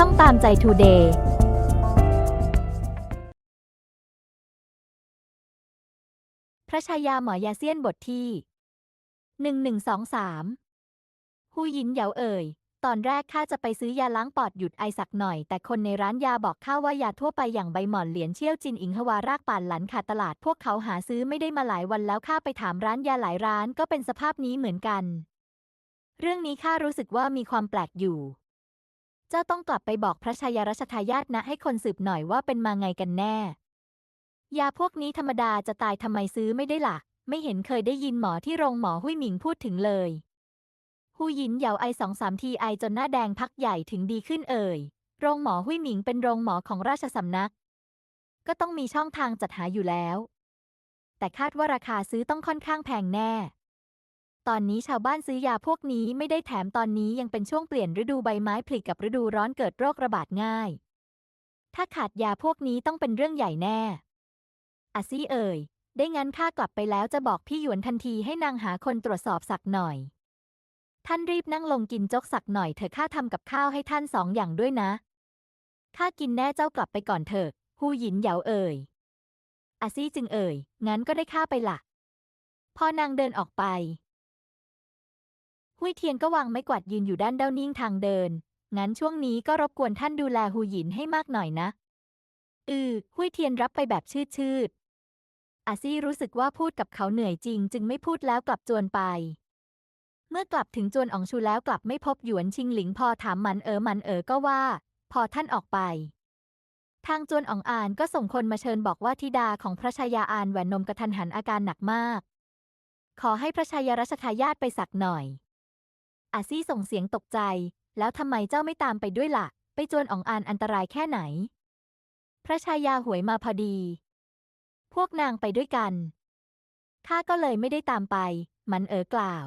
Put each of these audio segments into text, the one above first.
ช่องตามใจทูเดย์พระชายาหมอยาเซียนบทที่หนึ่งหนึ่งสองสามฮูยินเหยาเอ่ย ตอนแรกข้าจะไปซื้อยาล้างปอดหยุดไอสักหน่อย แต่คนในร้านยาบอกข้าว่ายาทั่วไปอย่างใบหม่อนเหรียญเชี่ยวจินอิงฮวารากป่านหลันขาดตลาดพวกเขาหาซื้อไม่ได้มาหลายวันแล้วข้าไปถามร้านยาหลายร้านก็เป็นสภาพนี้เหมือนกัน เรื่องนี้ข้ารู้สึกว่ามีความแปลกอยู่ เจ้าต้องกลับไปบอกพระชายารัชทายาทนะให้คนสืบหน่อยว่าเป็นมาไงกันแน่ ยาพวกนี้ธรรมดาจะตายทำไมซื้อไม่ได้ล่ะ ไม่เห็นเคยได้ยินหมอที่โรงหมอหุยหมิงพูดถึงเลยฮูหยินเหยาไอสองสามทีไอจนหน้าแดงพักใหญ่ถึงดีขึ้นเอ่ย โรงหมอหุยหมิงเป็นโรงหมอของราชสำนัก ก็ต้องมีช่องทางจัดหาอยู่แล้ว แต่คาดว่าราคาซื้อต้องค่อนข้างแพงแน่ ตอนนี้ชาวบ้านซื้อยาพวกนี้ไม่ได้แถมตอนนี้ยังเป็นช่วงเปลี่ยนฤดูใบไม้ผลิกับฤดูร้อนเกิดโรคระบาดง่าย ถ้าขาดยาพวกนี้ต้องเป็นเรื่องใหญ่แน่อาซี่เอ่ย ได้งั้นข้ากลับไปแล้วจะบอกพี่หยวนทันทีให้นางหาคนตรวจสอบสักหน่อย ท่านรีบนั่งลงกินจกสักหน่อยเถอะข้าทำกับข้าวให้ท่านสองอย่างด้วยนะ ข้ากินแน่เจ้ากลับไปก่อนเถอะฮูหยินเหยาเอ่ยอาซี่จึงเอ่ย งั้นก็ได้ข้าไปละ พอนางเดินออกไป ยเทียนก็วางไม้กวาดยืนอยู่ด้านเด้านิ่งทางเดิน งั้นช่วงนี้ก็รบกวนท่านดูแลหูหยินให้มากหน่อยนะ อือหุยเทียนรับไปแบบชืดชืดอาซี่รู้สึกว่าพูดกับเขาเหนื่อยจริง จึงไม่พูดแล้วกลับจวนไป เมื่อกลับถึงจวนอองชูแล้วกลับไม่พบหยวนชิงหลิงพอถามหมันเอ๋อหมันเอ๋อก็ว่า พอท่านออกไป ทางจวนอองอานก็ส่งคนมาเชิญบอกว่าธิดาของพระชายาอานแหวนนมกระทันหันอาการหนักมาก ขอให้พระชายารัชทายาทไปสักหน่อย อาซี่ส่งเสียงตกใจ แล้วทำไมเจ้าไม่ตามไปด้วยล่ะ ไปจวนอองอานอันตรายแค่ไหน พระชายาหวยมาพอดี พวกนางไปด้วยกัน ข้าก็เลยไม่ได้ตามไป มันเอ๋อกล่าว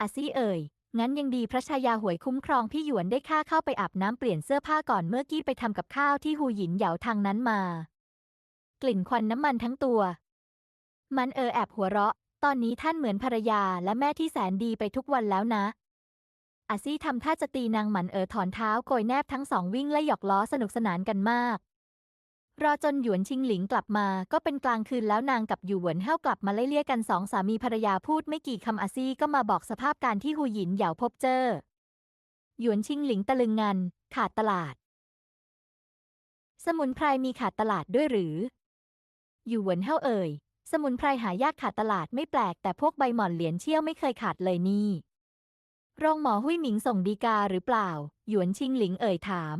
อาซี่เอ่ย งั้นยังดีพระชายาหวยคุ้มครองพี่หยวนได้ข้าเข้าไปอาบน้ำเปลี่ยนเสื้อผ้าก่อนเมื่อกี้ไปทำกับข้าวที่หูหยินเหยาทางนั้นมา กลิ่นควันน้ำมันทั้งตัว มันเออแอบหัวเราะ ตอนนี้ท่านเหมือนภรรยาและแม่ที่แสนดีไปทุกวันแล้วนะอาซี่ทำท่าจะตีนางหมันเออถอนเท้าโกยแนบทั้งสองวิ่งและหยอกล้อสนุกสนานกันมาก รอจนหยวนชิงหลิงกลับมาก็เป็นกลางคืนแล้วนางกับหยูเหวนเฮ้ากลับมาไล่เลี่ยกันสองสามีภรรยาพูดไม่กี่คำอาซี่ก็มาบอกสภาพการที่หูหยินเหยาพบเจอ หยวนชิงหลิงตะลึงงัน ขาดตลาด สมุนไพรมีขาดตลาดด้วยหรือหยูเหวนเฮ้าเอ่ย สมุนไพรหายากขาดตลาดไม่แปลก แต่พวกใบหม่อนเหรียญเชี่ยวไม่เคยขาดเลยนี่โรงหมอหุ้ยหมิงส่งดีกาหรือเปล่า หยวนชิงหลิงเอ่ยถาม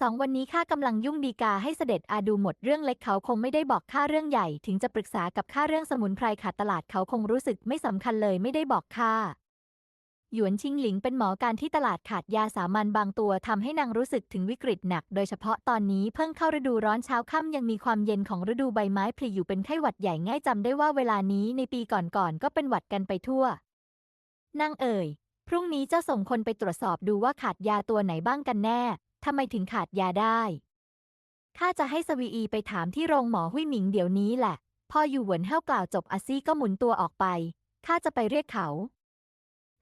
สองวันนี้ข้ากำลังยุ่งดีกาให้เสด็จอาดูหมดเรื่องเล็กเขาคงไม่ได้บอกข้าเรื่องใหญ่ ถึงจะปรึกษากับข้าเรื่องสมุนไพรขาดตลาดเขาคงรู้สึกไม่สำคัญเลยไม่ได้บอกข้า หยวนชิงหลิงเป็นหมอการที่ตลาดขาดยาสามัญบางตัวทำให้นางรู้สึกถึงวิกฤตหนัก โดยเฉพาะตอนนี้เพิ่งเข้าฤดูร้อนเช้าค่ำยังมีความเย็นของฤดูใบไม้ผลิอยู่เป็นไข้หวัดใหญ่ง่ายจำได้ว่าเวลานี้ในปีก่อนๆก็เป็นหวัดกันไปทั่วนางเอ่ยพรุ่งนี้เจ้าส่งคนไปตรวจสอบดูว่าขาดยาตัวไหนบ้างกันแน่ทำไมถึงขาดยาได้ข้าจะให้สวีอีไปถามที่โรงหมอหุยหมิงเดี๋ยวนี้แหละ พออยู่เหวนเฮ้ากล่าวจบอาซี่ก็หมุนตัวออกไปข้าจะไปเรียกเขา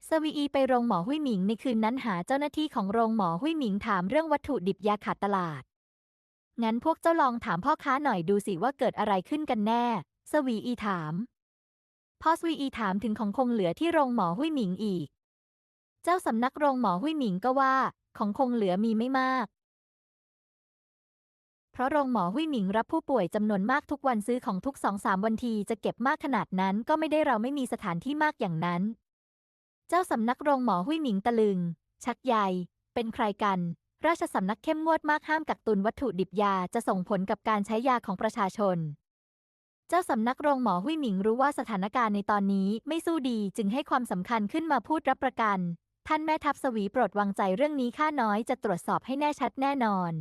สวีอีไปโรงหมอหุยหมิงในคืนนั้นหาเจ้าหน้าที่ของโรงหมอหุยหมิงถามเรื่องวัตถุดิบยาขาดตลาด งั้นพวกเจ้าลองถามพ่อค้าหน่อยดูสิว่าเกิดอะไรขึ้นกันแน่ สวีอีถาม พอสวีอีถามถึงของคงเหลือที่โรงหมอหุยหมิงอีก เจ้าสำนักโรงหมอหุยหมิงก็ว่า ของคงเหลือมีไม่มาก เพราะโรงหมอหุยหมิงรับผู้ป่วยจำนวนมากทุกวันซื้อของทุกสองสามวันทีจะเก็บมากขนาดนั้นก็ไม่ได้เราไม่มีสถานที่มากอย่างนั้น เจ้าสำนักโรงหมอหุยหมิงตะลึง ชักใย เป็นใครกัน ราชสำนักเข้มงวดมากห้ามกักตุนวัตถุดิบยาจะส่งผลกับการใช้ยาของประชาชน เจ้าสำนักโรงหมอหุยหมิงรู้ว่าสถานการณ์ในตอนนี้ไม่สู้ดีจึงให้ความสำคัญขึ้นมาพูดรับประกัน ท่านแม่ทัพสวีโปรดวางใจเรื่องนี้ข้าน้อยจะตรวจสอบให้แน่ชัดแน่นอน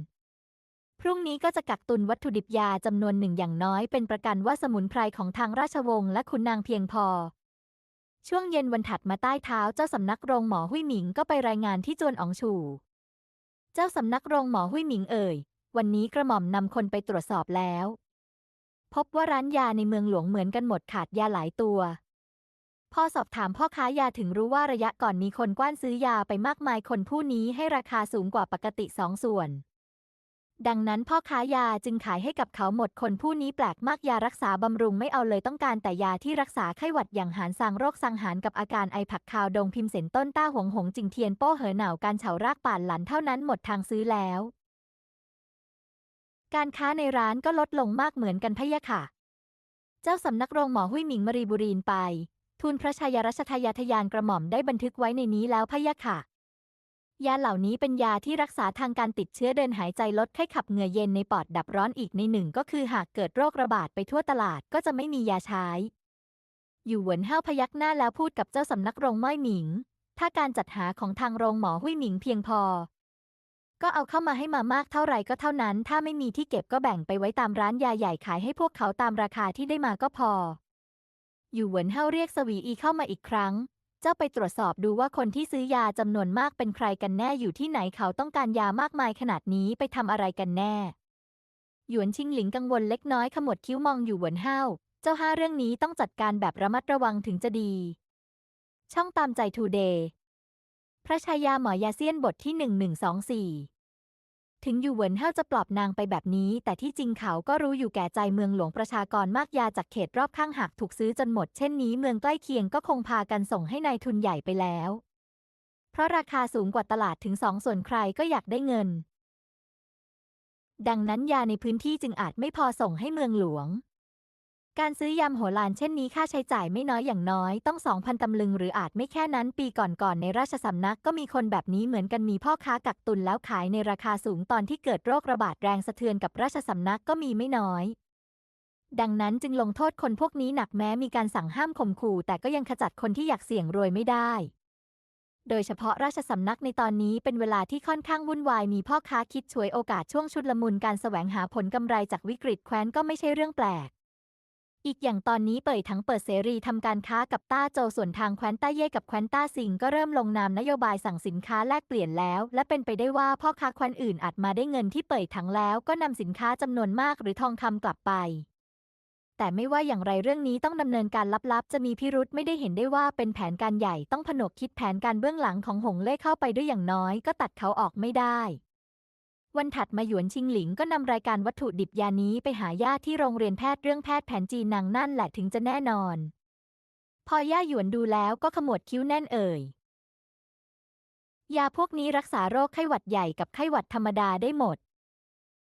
พรุ่งนี้ก็จะกักตุนวัตถุดิบยาจำนวนหนึ่งอย่างน้อยเป็นประกันว่าสมุนไพรของทางราชวงศ์และขุนนางเพียงพอ ช่วงเย็นวันถัดมาใต้เท้าเจ้าสำนักโรงหมอหุยหมิงก็ไปรายงานที่จวนอองชู เจ้าสำนักโรงหมอหุยหมิงเอ่ย วันนี้กระหม่อมนำคนไปตรวจสอบแล้ว พบว่าร้านยาในเมืองหลวงเหมือนกันหมดขาดยาหลายตัว พอสอบถามพ่อค้ายาถึงรู้ว่าระยะก่อนมีคนกว้านซื้อยาไปมากมายคนผู้นี้ให้ราคาสูงกว่าปกติสองส่วน ดังนั้นพ่อค้ายาจึงขายให้กับเขาหมดคนผู้นี้แปลกมากยารักษาบำรุงไม่เอาเลยต้องการแต่ยาที่รักษาไข้หวัดอย่างหารซางโรคสังหารกับอาการไอผักคาวดงพิมเสนต้นต้าหวงหงจิงเทียนโป้เหอเหน่าการเฉารากป่านหลันเท่านั้นหมดทางซื้อแล้ว การค้าในร้านก็ลดลงมากเหมือนกันพะยะค่ะ เจ้าสำนักโรงหมอหุ้ยหมิงมรีบุรีนไป ทูลพระชายรัชทายาทยานกระหม่อมได้บันทึกไว้ในนี้แล้วพะยะค่ะ ยาเหล่านี้เป็นยาที่รักษาทางการติดเชื้อเดินหายใจลดไข้ขับเหงื่อเย็นในปอดดับร้อนอีกในหนึ่งก็คือหากเกิดโรคระบาดไปทั่วตลาดก็จะไม่มียาใช้ อยู่หวนเฮาพยักหน้าแล้วพูดกับเจ้าสำนักโรงม้อยหมิง ถ้าการจัดหาของทางโรงหมอหุ้ยหมิงเพียงพอ ก็เอาเข้ามาให้มามากเท่าไหร่ก็เท่านั้น ถ้าไม่มีที่เก็บก็แบ่งไปไว้ตามร้านยาใหญ่ขายให้พวกเขาตามราคาที่ได้มาก็พอ อยู่หวนเฮาเรียกสวีอีเข้ามาอีกครั้ง เจ้าไปตรวจสอบดูว่าคนที่ซื้อยาจำนวนมากเป็นใครกันแน่อยู่ที่ไหนเขาต้องการยามากมายขนาดนี้ไปทำอะไรกันแน่ หยวนชิงหลิงกังวลเล็กน้อยขมวดคิ้วมองอยู่หวนห้าว เจ้าห้าเรื่องนี้ต้องจัดการแบบระมัดระวังถึงจะดี ช่องตามใจทูเดย์ พระชายาหมอยาเซียนบทที่หนึ่งหนึ่งสองสี่ ถึงอยู่เหวินเฮาจะปลอบนางไปแบบนี้ แต่ที่จริงเขาก็รู้อยู่แก่ใจเมืองหลวงประชากรมากยาจากเขตรอบข้างหากถูกซื้อจนหมด เช่นนี้เมืองใกล้เคียงก็คงพากันส่งให้ในายทุนใหญ่ไปแล้ว เพราะราคาสูงกว่าตลาดถึงสองส่วนใครก็อยากได้เงิน ดังนั้นยาในพื้นที่จึงอาจไม่พอส่งให้เมืองหลวง การซื้อยำโหรานเช่นนี้ค่าใช้จ่ายไม่น้อยอย่างน้อยต้องสองพันตำลึงหรืออาจไม่แค่นั้นปีก่อนๆในราชสำนักก็มีคนแบบนี้เหมือนกันมีพ่อค้ากักตุนแล้วขายในราคาสูงตอนที่เกิดโรคระบาดแรงสะเทือนกับราชสำนักก็มีไม่น้อย ดังนั้นจึงลงโทษคนพวกนี้หนักแม้มีการสั่งห้ามข่มขู่ แต่ก็ยังขจัดคนที่อยากเสี่ยงรวยไม่ได้โดยเฉพาะราชสำนักในตอนนี้เป็นเวลาที่ค่อนข้างวุ่นวาย มีพ่อค้าคิดฉวยโอกาสช่วงชุดละมุนการแสวงหาผลกำไรจากวิกฤตแคว้นก็ไม่ใช่เรื่องแปลก อีกอย่างตอนนี้เปิดทั้งเปิดเสรีทำการค้ากับต้าโจส่วนทางแคว้นต้าเย่กับแคว้นต้าซิงก็เริ่มลงนามนโยบายสั่งสินค้าแลกเปลี่ยนแล้ว และเป็นไปได้ว่าพ่อค้าแคว้นอื่นอาจมาได้เงินที่เปิดทั้งแล้วก็นำสินค้าจำนวนมากหรือทองคำกลับไป แต่ไม่ว่าอย่างไรเรื่องนี้ต้องดำเนินการลับๆ จะมีพิรุธไม่ได้เห็นได้ว่าเป็นแผนการใหญ่ต้องผนวกคิดแผนการเบื้องหลังของหงเล่เข้าไปด้วยอย่างน้อยก็ตัดเขาออกไม่ได้ วันถัดมาหยวนชิงหลิงก็นำรายการวัตถุดิบยานี้ไปหาญาติที่โรงเรียนแพทย์เรื่องแพทย์แผนจีนนางนั่นแหละถึงจะแน่นอน พอย่าหยวนดูแล้วก็ขมวดคิ้วแน่นเอ่ย ยาพวกนี้รักษาโรคไข้หวัดใหญ่กับไข้หวัดธรรมดาได้หมด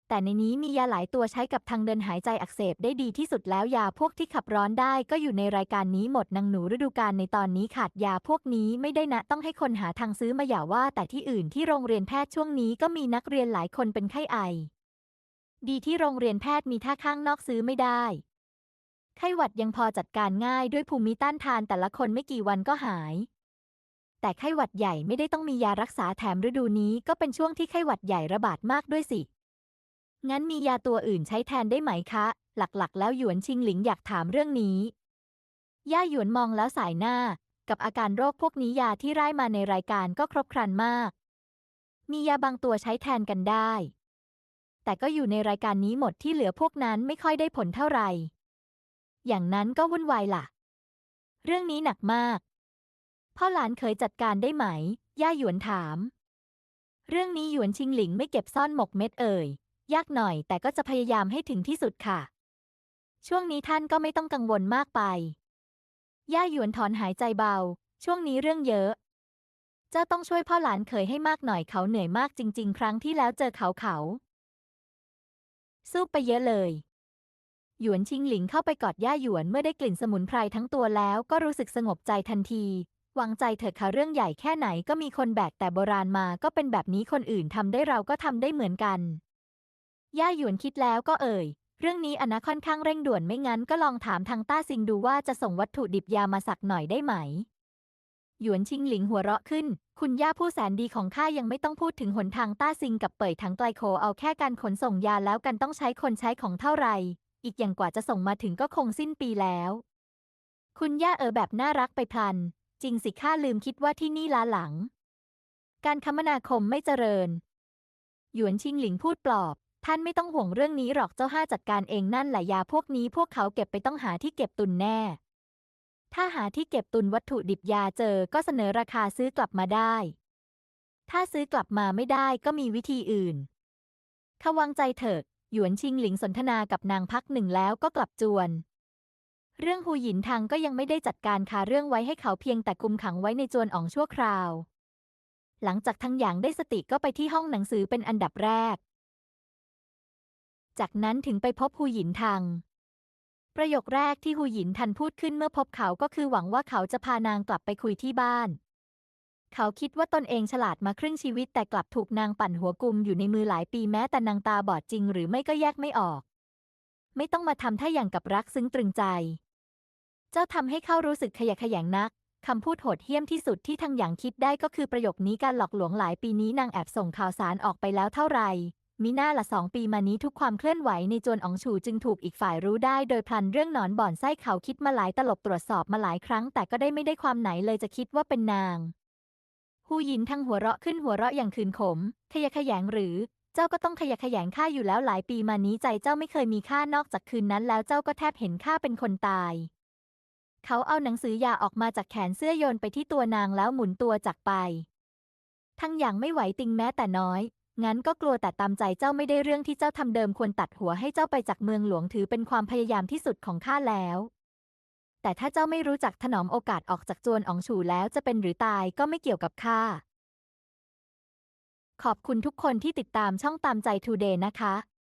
แต่ในนี้มียาหลายตัวใช้กับทางเดินหายใจอักเสบได้ดีที่สุดแล้วยาพวกที่ขับร้อนได้ก็อยู่ในรายการนี้หมดนางหนูฤดูกาลในตอนนี้ขาดยาพวกนี้ไม่ได้นะต้องให้คนหาทางซื้อมาอย่าว่า แต่ที่อื่นที่โรงเรียนแพทย์ช่วงนี้ก็มีนักเรียนหลายคนเป็นไข้ไอ ดีที่โรงเรียนแพทย์มีท่าข้างนอกซื้อไม่ได้ ไข้หวัดยังพอจัดการง่ายด้วยภูมิต้านทานแต่ละคนไม่กี่วันก็หายแต่ไข้หวัดใหญ่ไม่ได้ต้องมียารักษาแถมฤดูนี้ก็เป็นช่วงที่ไข้หวัดใหญ่ระบาดมากด้วยสิ งั้นมียาตัวอื่นใช้แทนได้ไหมคะ หลักๆ แล้วหยวนชิงหลิงอยากถามเรื่องนี้ ย่าหยวนมองแล้วสายหน้า กับอาการโรคพวกนี้ยาที่ไร้มาในรายการก็ครบครันมาก มียาบางตัวใช้แทนกันได้ แต่ก็อยู่ในรายการนี้หมดที่เหลือพวกนั้นไม่ค่อยได้ผลเท่าไหร่ อย่างนั้นก็วุ่นวายล่ะ เรื่องนี้หนักมาก พ่อหลานเคยจัดการได้ไหม ย่าหยวนถาม เรื่องนี้หยวนชิงหลิงไม่เก็บซ่อนหมกเม็ดเอ่ย ยากหน่อยแต่ก็จะพยายามให้ถึงที่สุดค่ะ ช่วงนี้ท่านก็ไม่ต้องกังวลมากไป ย่าหยวนถอนหายใจเบา ช่วงนี้เรื่องเยอะ เจ้าต้องช่วยพ่อหลานเขยให้มากหน่อยเขาเหนื่อยมากจริง ๆ ครั้งที่แล้วเจอเขาเขาสู้ไปเยอะเลย หยวนชิงหลิงเข้าไปกอดย่าหยวนเมื่อได้กลิ่นสมุนไพรทั้งตัวแล้วก็รู้สึกสงบใจทันทีวางใจเถอะค่ะเรื่องใหญ่แค่ไหนก็มีคนแบกแต่โบราณมาก็เป็นแบบนี้คนอื่นทำได้เราก็ทำได้เหมือนกัน ย่าหยวนคิดแล้วก็เอ่ย เรื่องนี้อนะค่อนข้างเร่งด่วนไม่งั้นก็ลองถามทางต้าซิงดูว่าจะส่งวัตถุดิบยามาสักหน่อยได้ไหม หยวนชิงหลิงหัวเราะขึ้น คุณย่าผู้แสนดีของข้ายังไม่ต้องพูดถึงหนทางต้าซิงกับเป่ยถังไกลโคเอาแค่การขนส่งยาแล้วกันต้องใช้คนใช้ของเท่าไหร่ อีกอย่างกว่าจะส่งมาถึงก็คงสิ้นปีแล้ว คุณย่าเออแบบน่ารักไปพลัน จริงสิข้าลืมคิดว่าที่นี่ล้าหลัง การคมนาคมไม่เจริญ หยวนชิงหลิงพูดปลอบ ท่านไม่ต้องห่วงเรื่องนี้หรอกเจ้าห้าจัดการเองนั่นแหละยาพวกนี้พวกเขาเก็บไปต้องหาที่เก็บตุนแน่ ถ้าหาที่เก็บตุนวัตถุดิบยาเจอก็เสนอราคาซื้อกลับมาได้ ถ้าซื้อกลับมาไม่ได้ก็มีวิธีอื่นขวางใจเถอะหยวนชิงหลิงสนทนากับนางพักหนึ่งแล้วก็กลับจวน เรื่องหูหยินทางก็ยังไม่ได้จัดการคาเรื่องไว้ให้เขาเพียงแต่กุมขังไว้ในจวนอ่องชั่วคราว หลังจากทั้งอย่างได้สติก็ไปที่ห้องหนังสือเป็นอันดับแรก จากนั้นถึงไปพบหูหยินทัง ประโยคแรกที่หูหยินทันพูดขึ้นเมื่อพบเขาก็คือหวังว่าเขาจะพานางกลับไปคุยที่บ้าน เขาคิดว่าตนเองฉลาดมาครึ่งชีวิตแต่กลับถูกนางปั่นหัวกุมอยู่ในมือหลายปีแม้แต่นางตาบอดจริงหรือไม่ก็แยกไม่ออก ไม่ต้องมาทำท่าอย่างกับรักซึ้งตรึงใจ เจ้าทำให้เขารู้สึกขยะแขยงนักคำพูดโหดเหี้ยมที่สุดที่ทางอย่างคิดได้ก็คือประโยคนี้การหลอกลวงหลายปีนี้นางแอบส่งข่าวสารออกไปแล้วเท่าไหร่ มิน่าละสองปีมานี้ทุกความเคลื่อนไหวในจวนอองฉูจึงถูกอีกฝ่ายรู้ได้ โดยพลันเรื่องหนอนบ่อนไส้เขาคิดมาหลายตลบตรวจสอบมาหลายครั้ง แต่ก็ได้ไม่ได้ความไหนเลยจะคิดว่าเป็นนางฮูหยินทั้งหัวเราะขึ้นหัวเราะอย่างคืนขม ขยะแขยงหรือ เจ้าก็ต้องขยะแขยงข้าอยู่แล้วหลายปีมานี้ใจเจ้าไม่เคยมีค่านอกจากคืนนั้นแล้วเจ้าก็แทบเห็นข้าเป็นคนตาย เขาเอาหนังสือยาออกมาจากแขนเสื้อโยนไปที่ตัวนางแล้วหมุนตัวจากไป ทั้งอย่างไม่ไหวติงแม้แต่น้อย งั้นก็กลัวแต่ตามใจเจ้าไม่ได้เรื่องที่เจ้าทำเดิมควรตัดหัวให้เจ้าไปจากเมืองหลวงถือเป็นความพยายามที่สุดของข้าแล้ว แต่ถ้าเจ้าไม่รู้จักถนอมโอกาสออกจากจวนอองฉูแล้วจะเป็นหรือตายก็ไม่เกี่ยวกับข้า ขอบคุณทุกคนที่ติดตามช่องตามใจทูเดย์นะคะ